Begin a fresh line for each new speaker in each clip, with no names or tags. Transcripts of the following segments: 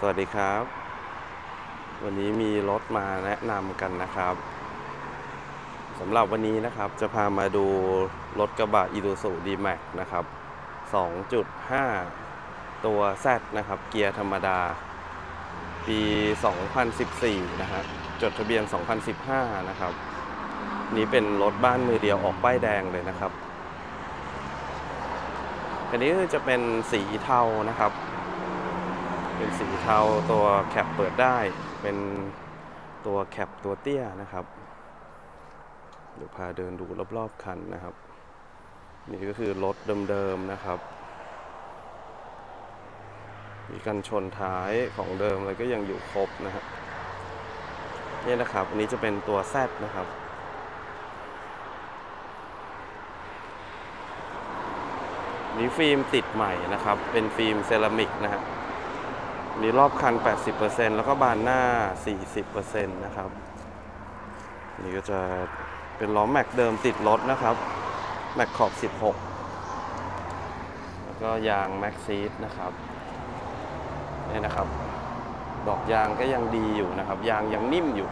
สวัสดีครับ วันนี้มีรถมาแนะนำกันนะครับสำหรับวันนี้นะครับจะพามาดูรถกระบะ i s u z u D-Max นะครับ 2.5 ตัว Z นะครับ เกียร์ธรรมดา ปี 2014 นะฮะจดทะเบียน 2015 นะครับ นี้เป็นรถบ้านมือเดียวออกป้ายแดงเลยนะครับ อันนี้จะเป็นสีเทานะครับ เป็นสีเทาตัวแคปเปิดได้ เป็นตัวแคปตัวเตี้ยนะครับ เดี๋ยวพาเดินดูรอบๆคันนะครับ นี่ก็คือรถเดิมๆนะครับมีกันชนท้ายของเดิมเลยก็ยังอยู่ครบนะครับนี่นะครับ อันนี้จะเป็นตัว Z นะครับ นี่ฟิล์มติดใหม่นะครับ เป็นฟิล์มเซรามิกนะฮะ มีรอบคัน 80%แล้วก็บานหน้า 40%นะครับ นี่ก็จะเป็นล้อแม็กเดิมติดรถนะครับ แม็กขอบ 16 แล้วก็ยางแม็กซีดนะครับ นี่นะครับ ดอกยางก็ยังดีอยู่นะครับ ยางยังนิ่มอยู่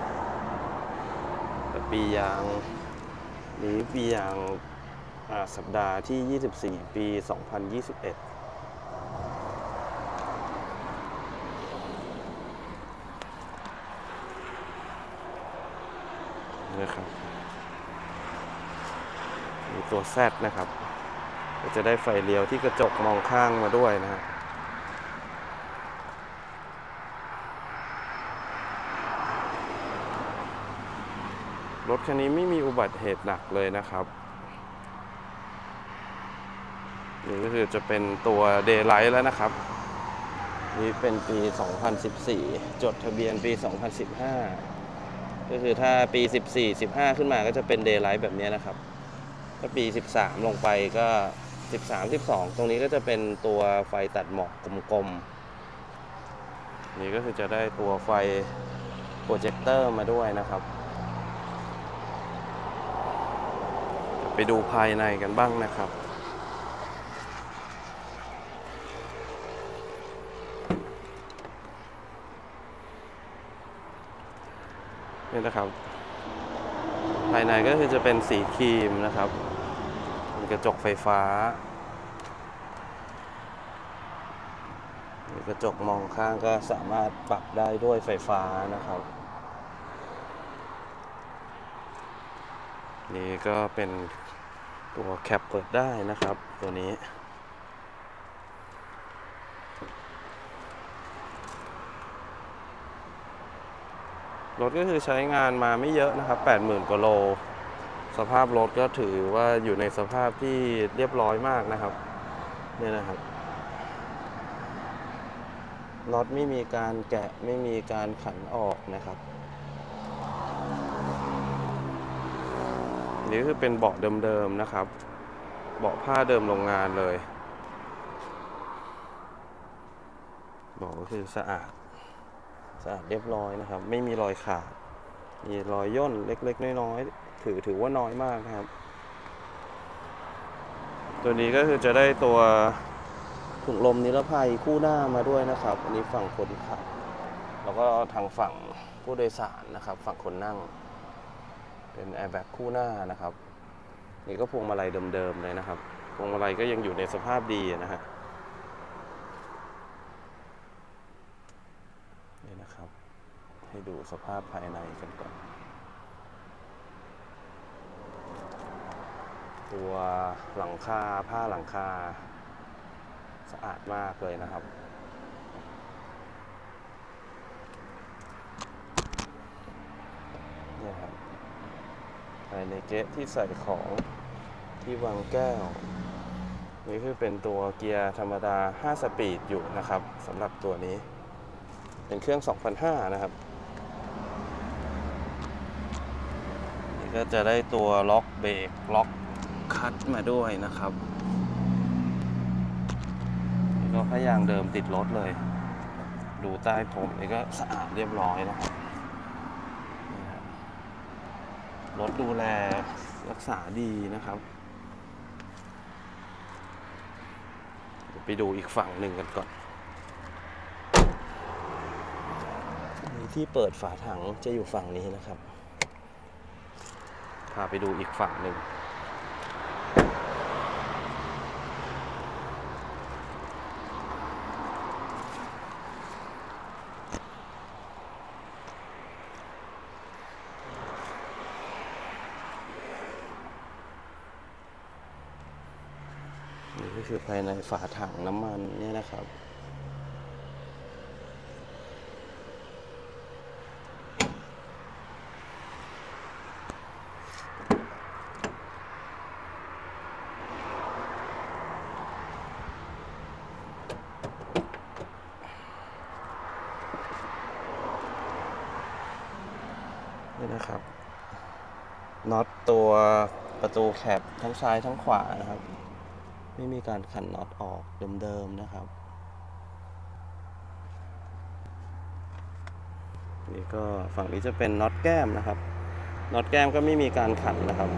แต่ปียางนี้ปียางสัปดาห์ที่ 24 ปี 2021 นะครับมีตัว Z นะครับ ก็จะได้ไฟเลี้ยวที่กระจกมองข้างมาด้วยนะฮะรถคันนี้ไม่มีอุบัติเหตุหนักเลยนะครับนี่ก็คือจะเป็นตัว Daylight แล้วนะครับ นี่เป็นปี 2014 จดทะเบียนปี 2015 ก็คือถ้าปี 14 15 ขึ้นมาก็จะเป็น Daylight แบบนี้นะครับ ถ้าปี 13 ลงไปก็ 13 12 ตรงนี้ก็จะเป็นตัวไฟตัดหมอกกลมๆ นี่ก็คือจะได้ตัวไฟโปรเจคเตอร์มาด้วยนะครับ ไปดูภายในกันบ้างนะครับ นี่นะครับ ภายในก็คือจะเป็นสีครีมนะครับมีกระจกไฟฟ้า กระจกมองข้างก็สามารถปรับได้ด้วยไฟฟ้านะครับ นี่ก็เป็นตัวแคปเปิดได้นะครับตัวนี้ รถก็คือใช้งานมาไม่เยอะนะครับ 80,000กว่าโล สภาพรถก็ถือว่าอยู่ในสภาพที่เรียบร้อยมากนะครับเนี่ยนะครับน็อตไม่มีการแกะไม่มีการขันออกนะครับนี่คือเป็นเบาะเดิมๆนะครับ เบาะผ้าเดิมโรงงานเลย เบาะก็คือสะอาด สะอาดเรียบร้อยนะครับ ไม่มีรอยขาด มีรอยย่นเล็กๆ น้อยๆ ถือถือว่าน้อยมากนะครับ ตัวนี้ก็คือจะได้ตัวถุงลมนิรภัยคู่หน้ามาด้วยนะครับ อันนี้ฝั่งคนขับ แล้วก็ทางฝั่งผู้โดยสารนะครับ ฝั่งคนนั่ง เป็นแอร์แบ็กคู่หน้านะครับ นี่ก็พวงมาลัยเดิมๆเลยนะครับ พวงมาลัยก็ยังอยู่ในสภาพดีนะฮะ นี่นะครับ ให้ดูสภาพภายในกันก่อน ตัวหลังคาผ้าหลังคา สะอาดมากเลยนะครับเนี่ยครับภายในเก๊ะที่ใส่ของที่วางแก้ว นี่คือเป็นตัวเกียร์ธรรมดา 5 สปีดอยู่นะครับสำหรับตัวนี้ เป็นเครื่อง 2005 นะครับ ก็จะได้ตัวล็อกเบรกล็อกคัทมาด้วยนะครับนี่ก็พยางเดิมติดรถเลย ดูใต้ผมนี่ก็สะอาดเรียบร้อยนะครับนี่ฮะรถดูแลรักษาดีนะครับเดี๋ยวไปดูอีกฝั่งหนึ่งกันก่อนที่เปิดฝาถังจะอยู่ฝั่งนี้นะครับ พาไปดูอีกฝั่งหนึ่งนี่ก็คือภายในฝาถังน้ำมันเนี่ยนะครับ นี่นะครับ น็อ ตัวประตูแคปทั้งซ้ายทั้งขวานะครับ ไม่มีการขันน็อตออกเดิมๆนะครับ นี่ก็ฝั่งนี้จะเป็นน็อตแก้มนะครับน็อตแก้มก็ไม่มีการขันนะครับ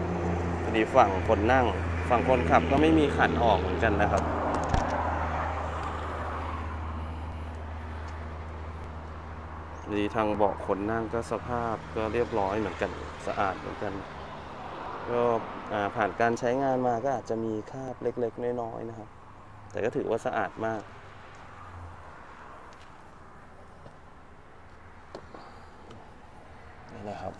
พอดีฝั่งคนนั่ง ฝั่งคนขับก็ไม่มีขันออกเหมือนกันนะครับดีทางเบาะคนนั่งก็สภาพก็เรียบร้อยเหมือนกันสะอาดเหมือนกัน ก็ผ่านการใช้งานมาก็อาจจะมีคราบเล็กๆ น้อยๆนะครับ แต่ก็ถือว่าสะอาดมาก นี่นะครับ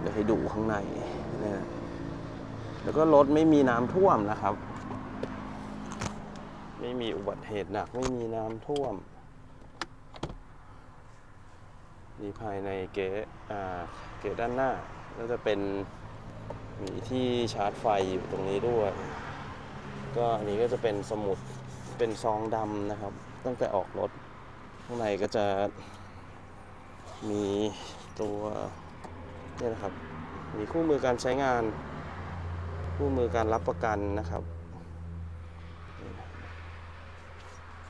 เดี๋ยวให้ดูข้างในนี่ยแล้วก็รถไม่มีน้ำท่วมนะครับ ไม่มีอุบัติเหตุหนัก ไม่มีน้ำท่วมนี่ภายในเกะเกะด้านหน้า ก็จะเป็นมีที่ชาร์จไฟอยู่ตรงนี้ด้วย ก็อันนี้ก็จะเป็นสมุดเป็นซองดำนะครับ ตั้งแต่ออกรถข้างในก็จะมีตัวเนี่ยนะครับ มีคู่มือการใช้งาน คู่มือการรับประกันนะครับ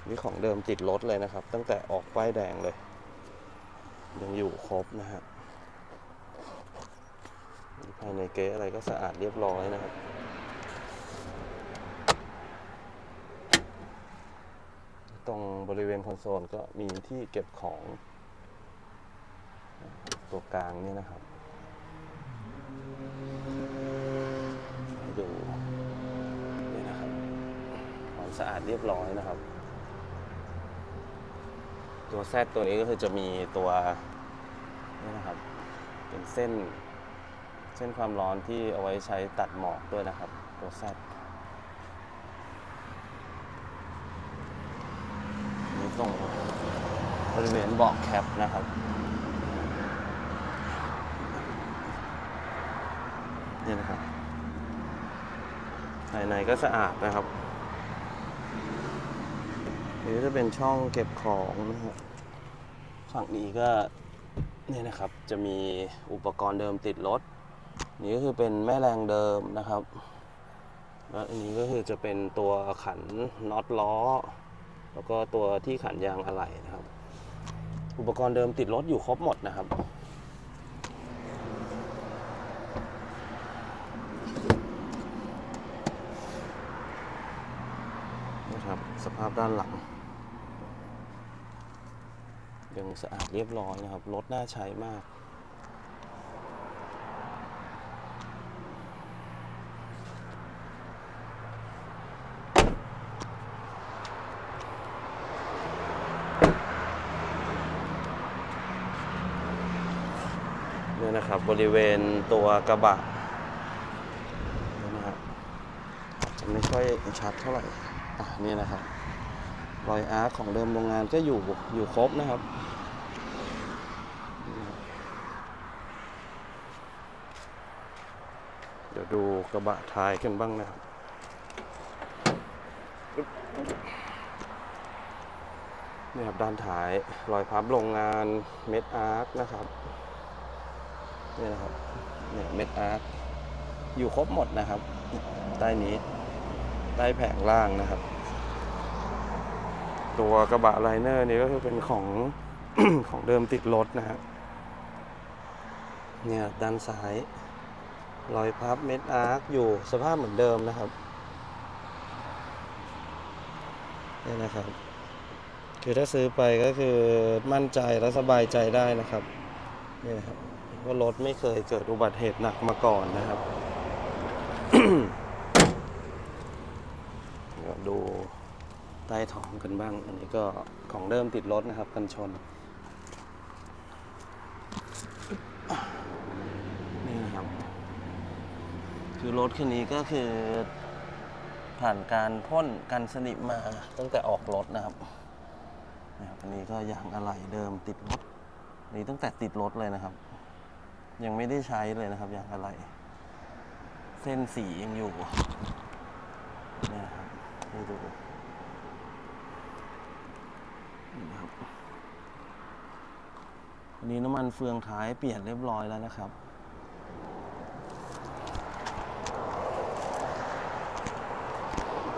นี่ของเดิมติดรถเลยนะครับ ตั้งแต่ออกป้ายแดงเลย ยังอยู่ครบนะฮะ ภายในเก๊อะไรก็สะอาดเรียบร้อยนะครับตรงบริเวณคอนโซลก็มีที่เก็บของตัวกลางเนี่ยนะครับดูนี่นะครับความสะอาดเรียบร้อยนะครับ ตัวแซดตัวนี้ก็คือจะมีตัวนี่นะครับ เป็นเส้น ส้นความร้อนที่เอาไว้ใช้ตัดหมอกด้วยนะครับ ตัวแซดนี่ตรงบริเวณเบาะแคปนะครับ นี่นะครับภายในก็สะอาดนะครับนี่จะเป็นช่องเก็บของนะครับฝั่งนี้ก็นี่นะครับจะมีอุปกรณ์เดิมติดรถ นี่ก็คือเป็นแม่แรงเดิมนะครับแล้วอันนี้ก็คือจะเป็นตัวขันน็อตล้อ แล้วก็ตัวที่ขันยางอะไหล่นะครับ อุปกรณ์เดิมติดรถอยู่ครบหมดนะครับนะครับสภาพด้านหลัง ยังสะอาดเรียบร้อยนะครับ รถน่าใช้มาก เนะครับ บริเวณตัวกระบะนะครับจะไม่ค่อยชัดเท่าไหร่อะนี่นะครับรอยอาร์คของเดิมโรงงานก็อยู่อยู่ครบนะครับเดี๋ยวดูกระบะท้ายกันบ้างนะครับ นี่ครับด้านท้ายรอยพับโรงงานเม็ดอาร์คนะครับ นี่นะครับเนี่ยเม็ดอาร์คอยู่ครบหมดนะครับ ใต้นี้ ใต้แผงล่างนะครับ ตัวกระบะไลเนอร์นี่ก็คือเป็นของ ของเดิมติดรถนะฮะเนี่ยด้านซ้ายรอยพับเม็ดอาร์คอยู่สภาพเหมือนเดิมนะครับนี่นะครับ คือถ้าซื้อไปก็คือมั่นใจและสบายใจได้นะครับนี่นะครับ ว่ารถไม่เคยเกิดอุบัติเหตุหนักมาก่อนนะครับเดี๋ยวดูใต้ท้องกันบ้าง อันนี้ก็ของเดิมติดรถนะครับ กันชน นี่ครับ คือรถคันนี้ก็คือ ผ่านการพ่นกันสนิมมาตั้งแต่ออกรถนะครับนะครับอันนี้ก็ยางอะไหล่เดิมติดรถนนี้ตั้งแต่ติดรถเลยนะครับ ยังไม่ได้ใช้เลยนะครับ อย่างอะไหล่เส้นสียังอยู่นี่ครับให้ดูนี่นะครับอันนี้น้ำมันเฟืองท้ายเปลี่ยนเรียบร้อยแล้วนะครับ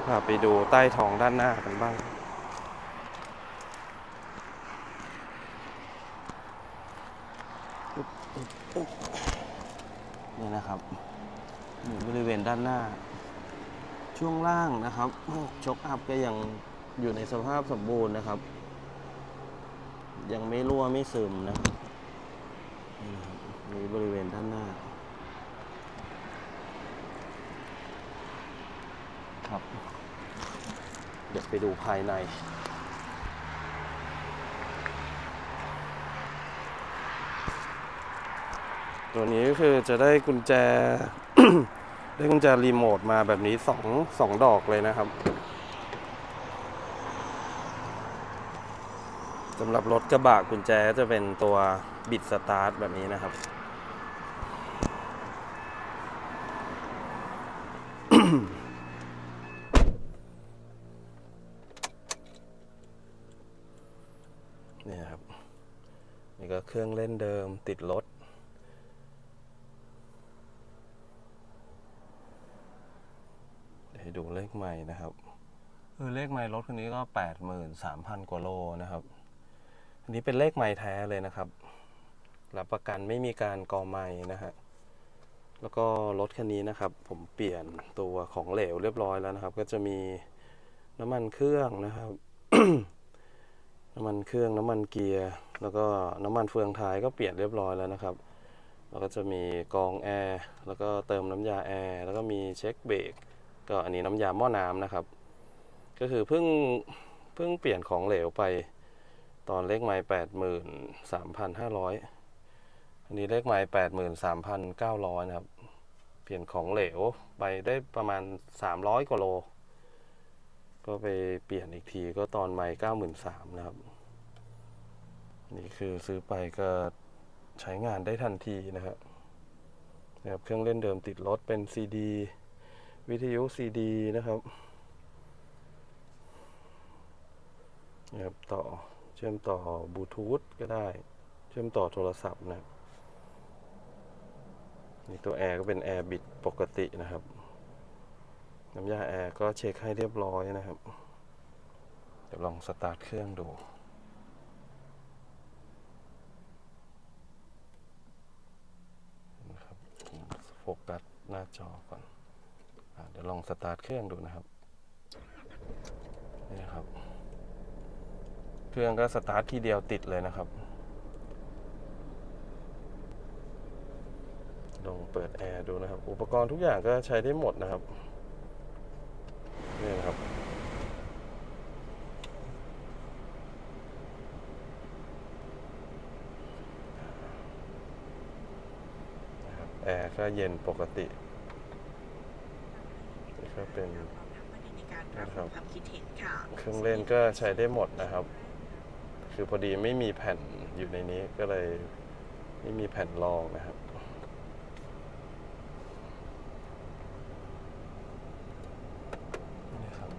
พาไปดูใต้ท้องด้านหน้ากันบ้าง นี่นะครับนี่บริเวณด้านหน้า ช่วงล่างนะครับชกอัพก็ยังอยู่ในสภาพสมบูรณ์นะครับ ยังไม่รั่วไม่ซึมนะครับนี่นะครับนี่บริเวณด้านหน้าครับ เดี๋ยวไปดูภายใน ตัวนี้ก็คือจะได้กุญแจ ได้กุญแจรีโมทมาแบบนี้สองสองดอกเลยนะครับสำหรับรถกระบะกุญแจจะเป็นตัวบิดสตาร์ทแบบนี้นะครับ นี่ครับ นี่ก็เครื่องเล่นเดิมติดรถ เดี๋ยวให้ดูเลขใหม่นะครับคือเลขใหม่ร ถคันนี้ก็แปดหมื่นสามพันกว่าโลนะครับ อันนี้เป็นเลขใหม่แท้เลยนะครับ รับประกันไม่มีการกอใหม่นะฮะ แล้วก็รถคันนี้นะครับ ผมเปลี่ยนตัวของเหลวเรียบร้อยแล้วนะครับ ก็จะมีน้ำมันเครื่องนะครับ น้ำมันเครื่องน้ำมันเกียร์ แล้วก็น้ำมันเฟืองท้ายก็เปลี่ยนเรียบร้อยแล้วนะครับแล้วก็จะมีกรองแอร์ แล้วก็เติมน้ำยาแอร์ แล้วก็มีเช็คเบรก ก็อันนี้น้ำยาหม้อน้ำนะครับ ก็คือเพิ่งเพิ่งเปลี่ยนของเหลวไปตอนเลขไม้แปดหมื่นสามพันห้าร้อยอันนี้เลขไม้แปดหมื่นสามพันเก้าร้อยนะครับ เปลี่ยนของเหลวไปได้ประมาณสามร้อยกว่าโล ก็ไปเปลี่ยนอีกทีก็ตอนไม้เก้าหมื่นสามนะครับ นี่คือซื้อไปก็ใช้งานได้ทันทีนะครับนะครับเครื่องเล่นเดิมติดรถเป็นซีดีวิทยุซีดีนะครับ นะครับต่อเชื่อมต่อบลูทูธก็ได้ เชื่อมต่อโทรศัพท์นะนี่ตัวแอร์ก็เป็นแอร์บิดปกตินะครับน้ำยาแอร์ก็เช็คให้เรียบร้อยนะครับเดี๋ยวลองสตาร์ทเครื่องดูนะครับโฟกัสหน้าจอก่อนอเดี๋ยวลองสตาร์ทเครื่องดูนะครับ นี่นะครับ เครื่องก็สตาร์ททีเดียวติดเลยนะครับ ลองเปิดแอร์ดูนะครับ อุปกรณ์ทุกอย่างก็ใช้ได้หมดนะครับ นี่นะครับแอร์ก็เย็นปกตินี่ก็เป็น
นการรับฟังความคิดเห็นค่ะ
เครื่องเล่นก็ใช้ได้หมดนะครับ คือพอดีไม่มีแผ่นอยู่ในนี้ก็เลยไม่มีแผ่นรองนะครับนี่ครับ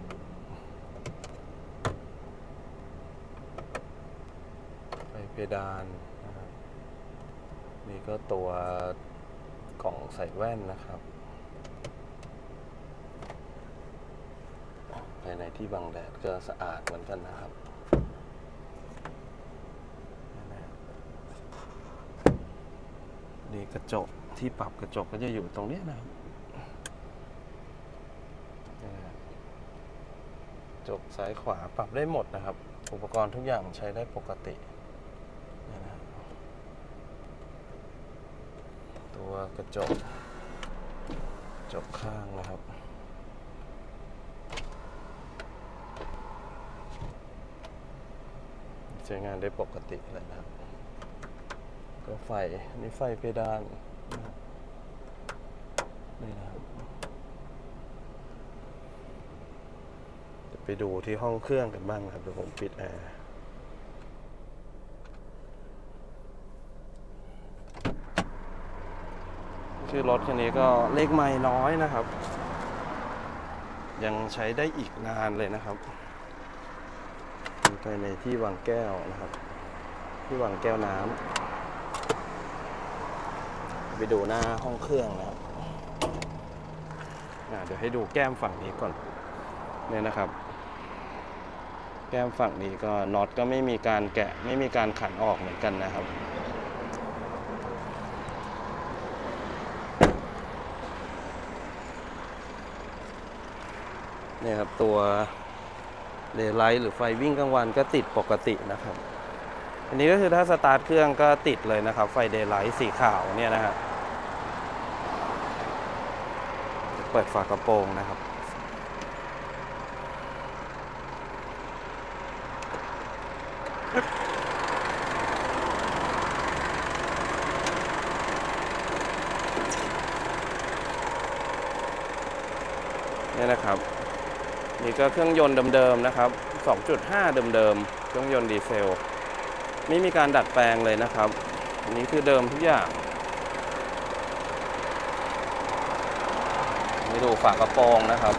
ไปเพดานนะครับนี่ก็ตัวกล่องใส่แว่นนะครับ ภายในที่บังแดดก็สะอาดเหมือนกันนะครับนี่นะครับ นี่กระจกที่ปรับกระจกก็จะอยู่ตรงนี้นะครับนี่นะครับกระจกซ้ายขวาปรับได้หมดนะครับ อุปกรณ์ทุกอย่างใช้ได้ปกตินะครับตัวกระจกกระจกข้างนะครับ ใช้งานได้ปกติเลยนะครับ ก็ไฟนี่ไฟเพดานนี่นะครับไปดูที่ห้องเครื่องกันบ้างนะครับเดี๋ยวผมปิดแอร์ชื่อรถคันนี้ก็เลขไม่น้อยนะครับ ยังใช้ได้อีกนานเลยนะครับไปในที่วางแก้วนะครับ ที่วางแก้วน้ำ ไปดูหน้าห้องเครื่องนะครับเดี๋ยวให้ดูแก้มฝั่งนี้ก่อนเนี่ยนะครับ แก้มฝั่งนี้ก็น็อตก็ไม่มีการแกะไม่มีการขันออกเหมือนกันนะครับเนี่ยครับตัวเดย์ไลท์หรือไฟวิ่งกลางวันก็ติดปกตินะครับ อันนี้ก็คือถ้าสตาร์ทเครื่องก็ติดเลยนะครับ ไฟเดย์ไลท์สีขาวเนี่ยนะฮะเปิดฝากระโปรงนะครับเนี่ยนะครับ นี่ก็เครื่องยนต์เดิมๆนะครับ 2.5 เดิมๆ เครื่องยนต์ดีเซล ไม่มีการดัดแปลงเลยนะครับ อันนี้คือเดิมทุกอย่างนี่ดูฝากระโปรงนะครับ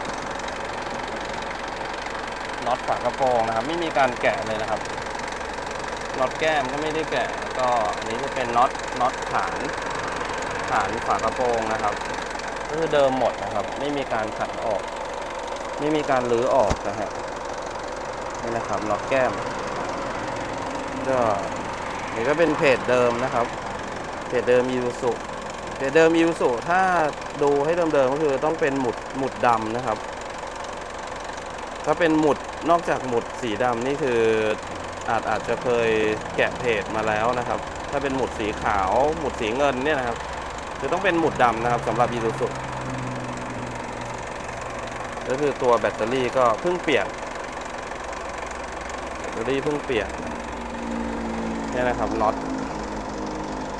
น็อตฝากระโปรงนะครับ ไม่มีการแกะเลยนะครับน็อตแก้มก็ไม่ได้แกะแก็อันนี้จะเป็นน็อตน็อตฐานฐานฝากระโปรงนะครับก็คือเดิมหมดนะครับ ไม่มีการขัดออก ไม่มีการรื้อออกนะฮะนี่นะครับล็อกแก้ม ก็นี่ก็เป็นเพจเดิมนะครับ เพจเดิมยูสุเพจเดิมยูสุถ้าดูให้เดิมๆก็คือต้องเป็นหมุดหมุดดำนะครับ ถ้าเป็นหมุดนอกจากหมุดสีดำนี่คืออาจอาจจะเคยแกะเพจมาแล้วนะครับ ถ้าเป็นหมุดสีขาวหมุดสีเงินเนี่ยนะครับคือต้องเป็นหมุดดำนะครับสำหรับยูสุก็คือตัวแบตเตอรี่ก็เพิ่งเปลี่ยนแบตเตอรี่เพิ่งเปลี่ยน นี่นะครับน็อต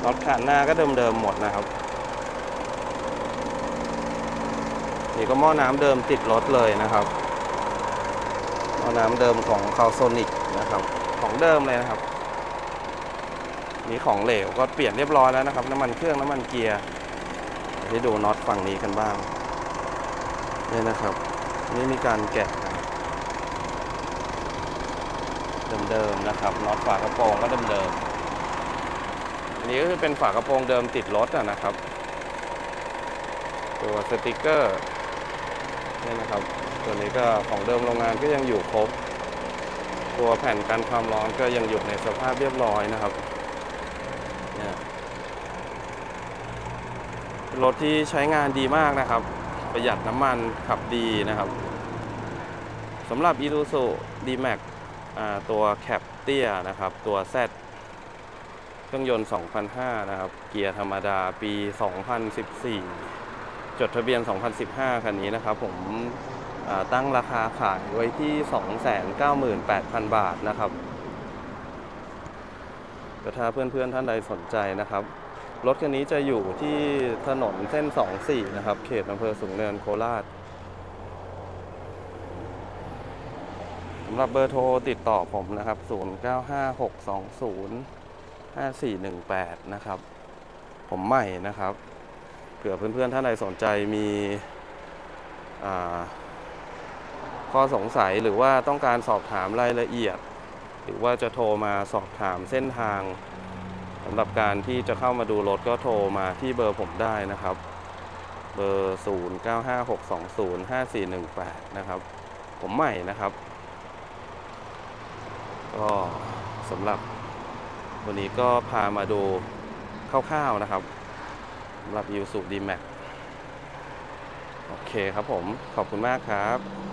น็อตขาหน้าก็เดิมๆหมดนะครับนี่ก็หม้อน้ำเดิมติดรถเลยนะครับหม้อน้ำเดิมของคาโซนิกนะครับ ของเดิมเลยนะครับนี่ของเหลวก็เปลี่ยนเรียบร้อยแล้วนะครับ น้ำมันเครื่องน้ำมันเกียร์เดี๋ยวให้ดูน็อตฝั่งนี้กันบ้างนี่นะครับ นี่มีการแกะนะ เดิมๆนะครับน็อตฝากระโปรงก็เดิมๆอันนี้ก็คือเป็นฝากระโปรงเดิมติดรถนะครับ ตัวสติกเกอร์นี่นะครับ ตัวนี้ก็ของเดิมโรงงานก็ยังอยู่ครบ ตัวแผ่นกันความร้อนก็ยังอยู่ในสภาพเรียบร้อยนะครับเนี่ยรถที่ใช้งานดีมากนะครับ ประหยัดน้ำมันขับดีนะครับสำหรับ i s u z u D-Max ตัวแคปเตี้ยนะครับ ตัว Z เครื่องยนต์ 2005 นะครับ เกียร์ธรรมดาปี 2014 จดทะเบียน 2015 คันนี้นะครับ ผมตั้งราคาขายไว้ที่ 298,000 บาทนะครับแต่ถ้าเพื่อนๆท่านใดสนใจนะครับ รถคันนี้จะอยู่ที่ถนนเส้น 24 นะครับ เขตอำเภอสูงเนินโคราชำหรับเบอร์โทรติดต่อผมนะครับ 0956205418 นะครับ ผมใหม่นะครับ เผื่อเพื่อนๆ ท่านใดสนใจมีข้อสงสัยหรือว่าต้องการสอบถามรายละเอียด หรือว่าจะโทรมาสอบถามเส้นทางสำหรับการที่จะเข้ามาดูรถก็โทรมาที่เบอร์ผมได้นะครับ เบอร์ 0956205418 นะครับ ผมใหม่นะครับ ก็สำหรับวันนี้ก็พามาดูคร่าวๆนะครับสำหรับยูสุดีแม็กโอเคครับผมขอบคุณมากครับ